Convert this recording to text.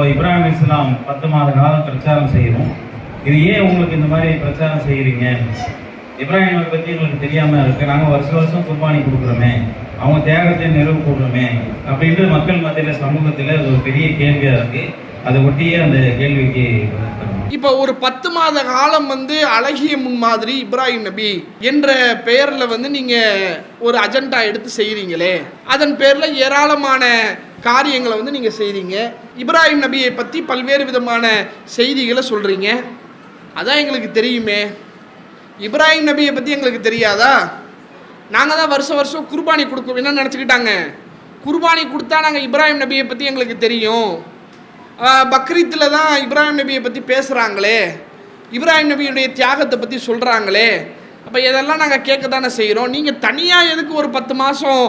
இப்போ இப்ராஹிம் இஸ்லாம் பத்து மாத காலம் பிரச்சாரம் செய்யணும். இது ஏன் உங்களுக்கு இந்த மாதிரி பிரச்சாரம் செய்கிறீங்க இப்ராஹிமை பற்றி எங்களுக்கு தெரியாமல் இருக்குது நாங்கள் வருஷம் வருஷம் குர்பானி கொடுக்குறோமே. அவங்க தியாகத்தை நிறைவு கூடுறோமே அப்படின்ட்டு மக்கள் மத்தியில் சமூகத்தில் ஒரு பெரிய கேள்வியாக இருக்குது அதை ஒட்டியே அந்த கேள்விக்கு இப்போ ஒரு பத்து மாத காலம் வந்து அழகிய முன்மாதிரி இப்ராஹிம் நபி என்ற பெயரில் வந்து நீங்கள் ஒரு அஜெண்டா எடுத்து செய்கிறீங்களே அதன் பேரில் ஏராளமான காரியங்களை வந்து நீங்கள் செய்கிறீங்க இப்ராஹிம் நபியை பற்றி பல்வேறு விதமான செய்திகளை சொல்கிறீங்க அதான் எங்களுக்கு தெரியுமே. இப்ராஹிம் நபியை பற்றி எங்களுக்கு தெரியாதா? நாங்கள் தான் வருஷம் வருஷம் குர்பானி கொடுக்க என்ன நினச்சிக்கிட்டாங்க? குர்பானி கொடுத்தா நாங்கள் இப்ராஹிம் நபியை பற்றி எங்களுக்கு தெரியும். பக்ரீத்தில் தான் இப்ராஹிம் நபியை பற்றி பேசுகிறாங்களே இப்ராஹிம் நபியுடைய தியாகத்தை பற்றி சொல்கிறாங்களே அப்போ இதெல்லாம் நாங்கள் கேட்க தானே செய்கிறோம் நீங்கள் தனியாக எதுக்கு ஒரு பத்து மாதம்